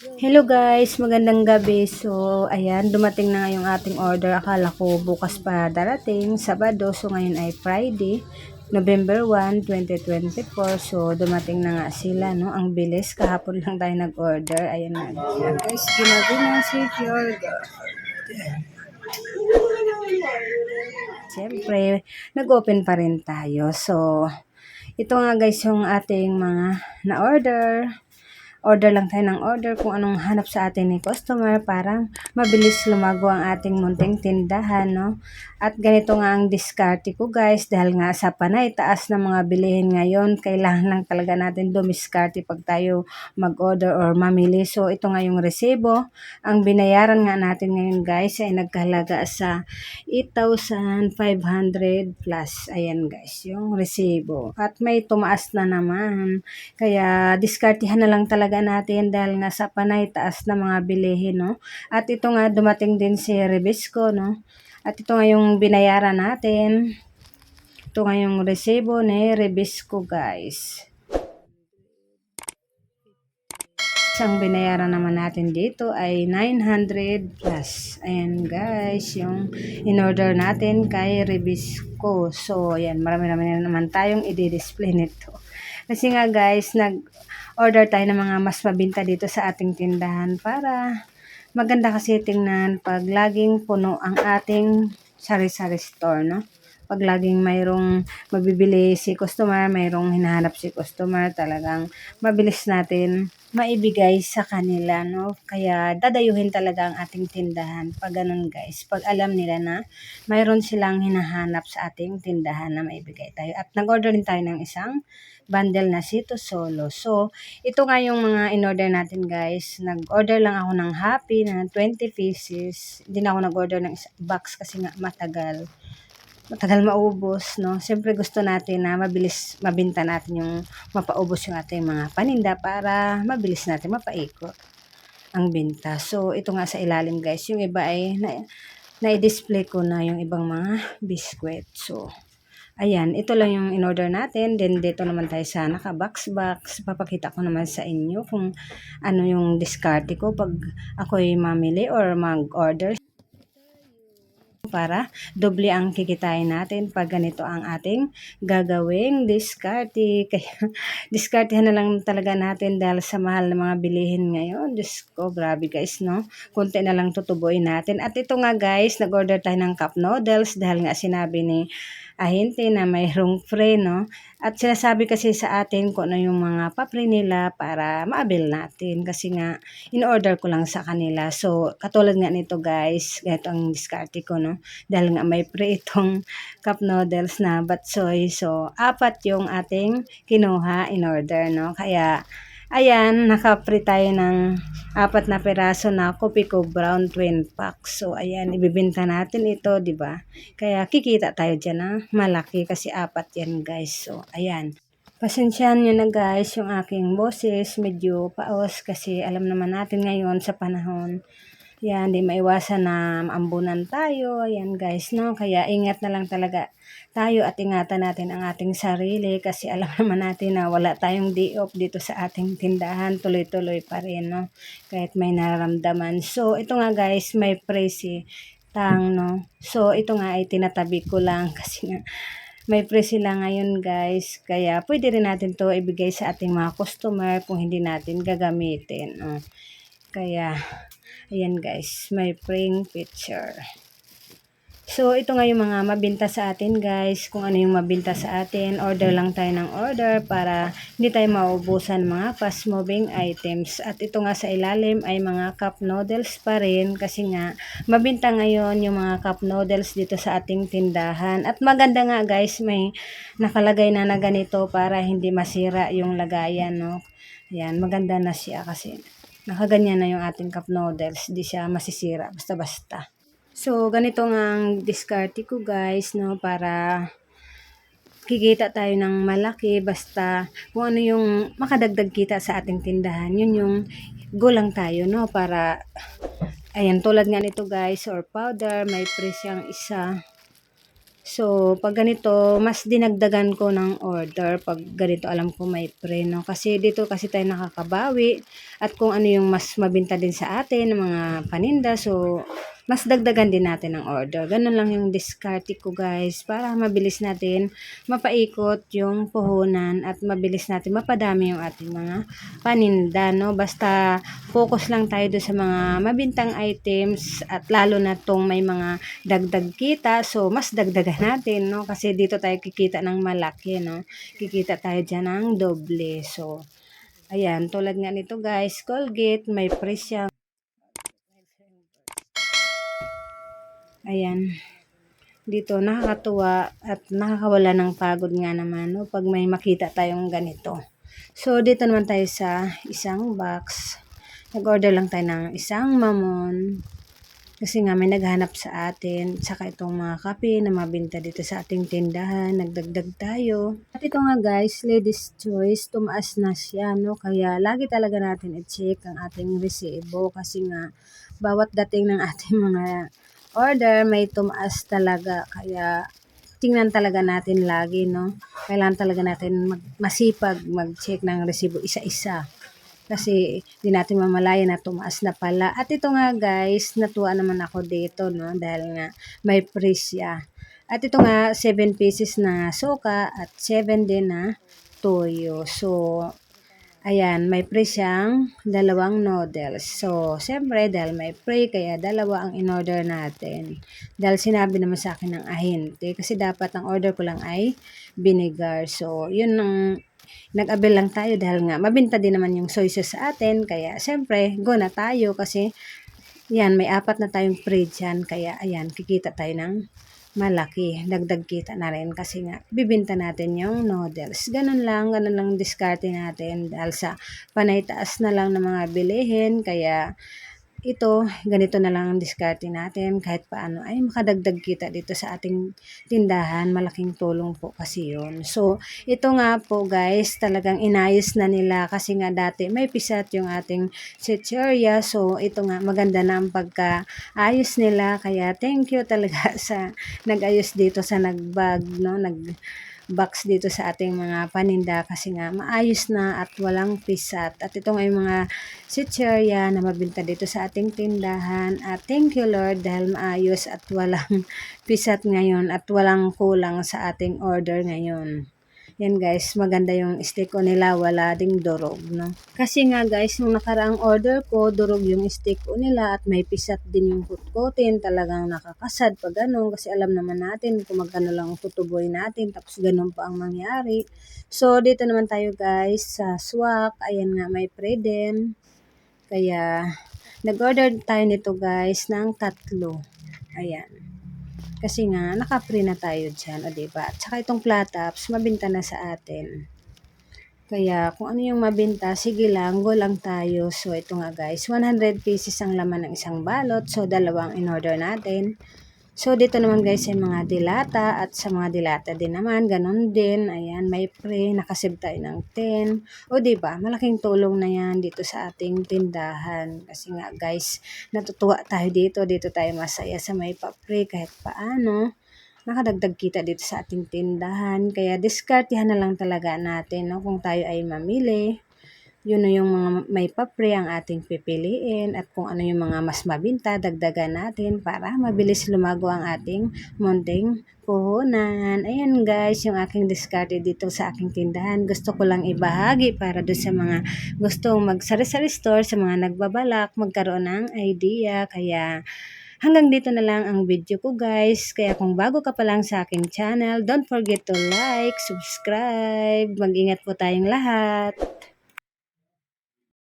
Hello guys, magandang gabi. So, ayan, dumating na nga yung ating order. Akala ko bukas pa darating, Sabado. So, ngayon ay Friday, November 1, 2024. So, dumating na nga sila, no? Ang bilis. Kahapon lang tayo nag-order. Ayan na. Guys, ginabi na si Jorga. Siyempre, nag-open pa rin tayo. So, ito nga guys yung ating mga na-order order lang tayo ng order kung anong hanap sa atin ni customer para mabilis lumago ang ating munting tindahan, no? At ganito nga ang diskarte ko guys dahil nga sa panay taas ng mga bilihin ngayon, kailangan lang talaga natin dumiskarte pag tayo mag-order or mamili. So ito nga yung resibo. Ang binayaran nga natin ngayon guys ay nagkahalaga sa 8,500 plus. Ayan guys, yung resibo. At may tumaas na naman. Kaya diskartihan na lang talaga natin dahil nga sa panay taas na mga bilihin, no? At ito nga dumating din si Rebisco, no? At ito nga yung binayaran natin. Ito nga yung resibo ni Rebisco, guys. Ang binayaran naman natin dito ay 900 plus. Ayan guys, yung in-order natin kay Rebisco. So, ayan, marami-rami na naman tayong i-display nito. Kasi nga guys, nag-order tayo ng mga mas mabinta dito sa ating tindahan para maganda kasi tingnan pag laging puno ang ating sari-sari store, no? Pag laging mayroong mabibili si customer, mayroong hinahanap si customer, talagang mabilis natin maibigay sa kanila, no? Kaya dadayuhin talaga ang ating tindahan pag ganun guys. Pag alam nila na mayroon silang hinahanap sa ating tindahan na maibigay tayo. At nag-order din tayo ng isang bundle na Sito Solo. So, ito nga yung mga in-order natin guys. Nag-order lang ako ng Happy na 20 pieces. Hindi na ako nag-order ng box kasi nga matagal matagal maubos, no? Siyempre gusto natin na mabilis mabinta natin yung mapaubos yung ating mga paninda para mabilis natin mapaikot ang binta. So, ito nga sa ilalim guys. Yung iba ay na, na-display ko na yung ibang mga biskwit. So, ayan. Ito lang yung in-order natin. Then, dito naman tayo sa naka-box-box. Papakita ko naman sa inyo kung ano yung discard ko pag ako'y mamili or mag-order para doble ang kikitain natin pag ganito ang ating gagawing diskarte. Kaya diskartehan na lang talaga natin dahil sa mahal ng mga bilihin ngayon. Diyos ko, grabe guys, no? Kunti na lang tutubuin natin. At ito nga guys, nag-order tayo ng cup noodles dahil nga sinabi ni ahente na mayroong free, no? At sinasabi kasi sa atin kung ano yung mga papre nila para maabil natin. Kasi nga, in-order ko lang sa kanila. So, katulad nga nito guys, ganito ang diskarte ko, no? Dahil nga may pre itong cup noodles na batsoy. So, apat yung ating kinuha in order, no? Kaya, Ayan, naka-free tayo ng apat na peraso na Kopiko Brown Twin Pack. So, ayan, ibibenta natin ito, di ba? Kaya kikita tayo dyan na malaki kasi apat yan, guys. So, ayan. Pasensyahan nyo na guys yung aking boses, medyo paos kasi alam naman natin ngayon sa panahon yan, di maiwasan na maambunan tayo. Ayan guys, no? Kaya ingat na lang talaga tayo at ingatan natin ang ating sarili kasi alam naman natin na wala tayong day off dito sa ating tindahan. Tuloy-tuloy pa rin, no? Kahit may nararamdaman. So, ito nga guys, may presi tang, no? So, ito nga ay tinatabi ko lang kasi nga may pre sila ngayon guys. Kaya pwede rin natin to ibigay sa ating mga customer kung hindi natin gagamitin. No? Kaya Ayan guys, may praying picture. So, ito nga yung mga mabinta sa atin guys. Kung ano yung mabinta sa atin, order lang tayo ng order para hindi tayo maubusan mga fast moving items. At ito nga sa ilalim ay mga cup noodles pa rin kasi nga mabinta ngayon yung mga cup noodles dito sa ating tindahan. At maganda nga guys, may nakalagay na na ganito para hindi masira yung lagayan. No? Ayan, maganda na siya kasi nakaganyan na yung ating cup noodles. Di siya masisira. Basta-basta. So, ganito nga ang diskarte ko guys, no, para kikita tayo ng malaki basta kung ano yung makadagdag kita sa ating tindahan yun yung go lang tayo no para ayan tulad nga nito guys or powder may pre siyang isa So, pag ganito, mas dinagdagan ko ng order pag ganito alam ko may pre, no? Kasi dito kasi tayo nakakabawi at kung ano yung mas mabinta din sa atin, ng mga paninda. So, mas dagdagan din natin ng order. Ganun lang yung discarte ko guys. Para mabilis natin mapaikot yung puhunan at mabilis natin mapadami yung ating mga paninda no? Basta focus lang tayo doon sa mga mabintang items at lalo na tong may mga dagdag kita. So mas dagdagan natin no? Kasi dito tayo kikita ng malaki no? Kikita tayo diyan ng doble. So ayan tulad nga nito guys. Colgate may price Ayan. Dito nakakatuwa at nakakawala ng pagod nga naman no, pag may makita tayong ganito. So dito naman tayo sa isang box. Nag-order lang tayo ng isang mamon. Kasi nga may naghanap sa atin. Saka itong mga kape na mabinta dito sa ating tindahan. Nagdagdag tayo. At ito nga guys, ladies choice. Tumaas na siya. No? Kaya lagi talaga natin i-check ang ating resibo. Kasi nga bawat dating ng ating mga order may tumaas talaga. Kaya tingnan talaga natin lagi. No? Kailangan talaga natin mag masipag mag-check ng resibo isa-isa kasi di natin mamalaya na tumaas na pala. At ito nga guys, natuwa naman ako dito no dahil nga may presya. At ito nga 7 pieces na suka at 7 din na toyo. So ayan, may pre siyang dalawang noodles. So, siyempre, dahil may pre, kaya dalawa ang in-order natin. Dahil sinabi naman sa akin ng ahente, kasi dapat ang order ko lang ay vinegar. So, yun ang nag-abel lang tayo dahil nga mabinta din naman yung soy sauce sa atin. Kaya, syempre, go na tayo kasi yan, may apat na tayong pre dyan. Kaya, ayan, kikita tayo ng malaki. Dagdag kita na rin kasi nga, bibinta natin yung noodles. Ganun lang, ganun lang diskarte natin dahil sa panay taas na lang ng mga bilihin. Kaya, ito, ganito na lang ang diskarte natin kahit paano ay makadagdag kita dito sa ating tindahan. Malaking tulong po kasi yun. So, ito nga po guys, talagang inayos na nila kasi nga dati may pisat yung ating chicheria. So, ito nga maganda na ang pagkaayos nila. Kaya thank you talaga sa nag-ayos dito sa nagbag, no? Nag box dito sa ating mga paninda kasi nga maayos na at walang pisat. At ito nga yung mga sitcherya na mabinta dito sa ating tindahan. At thank you Lord dahil maayos at walang pisat ngayon at walang kulang sa ating order ngayon. Yan guys, maganda yung steak ko nila, wala ding durog, no? Kasi nga guys, nung nakaraang order ko, durog yung steak ko nila at may pisat din yung kutkutin. Talagang nakakasad pag ganun kasi alam naman natin kung magkano lang tutuboy natin tapos ganun pa ang mangyari. So, dito naman tayo guys sa swak. Ayan nga, may pre din. Kaya, nag-order tayo nito guys ng tatlo. Ayan. Kasi nga, naka-free na tayo dyan, o diba? At saka itong flat tops, mabinta na sa atin. Kaya, kung ano yung mabinta, sige lang, go lang tayo. So, ito nga guys, 100 pieces ang laman ng isang balot. So, dalawang in-order natin. So, dito naman guys ay mga dilata at sa mga dilata din naman, ganun din. Ayan, may pre, nakasib tayo ng 10. O, ba diba, malaking tulong na yan dito sa ating tindahan. Kasi nga guys, natutuwa tayo dito. Dito tayo masaya sa may pa-pre kahit paano. Nakadagdag kita dito sa ating tindahan. Kaya diskartihan na lang talaga natin no, kung tayo ay mamili yun yung mga may papre ang ating pipiliin at kung ano yung mga mas mabinta, dagdagan natin para mabilis lumago ang ating munting puhunan. Ayan guys, yung aking discard dito sa aking tindahan. Gusto ko lang ibahagi para do sa mga gustong mag-sari-sari store, sa mga nagbabalak, magkaroon ng idea. Kaya Hanggang dito na lang ang video ko guys. Kaya kung bago ka pa lang sa aking channel, don't forget to like, subscribe. Mag-ingat po tayong lahat.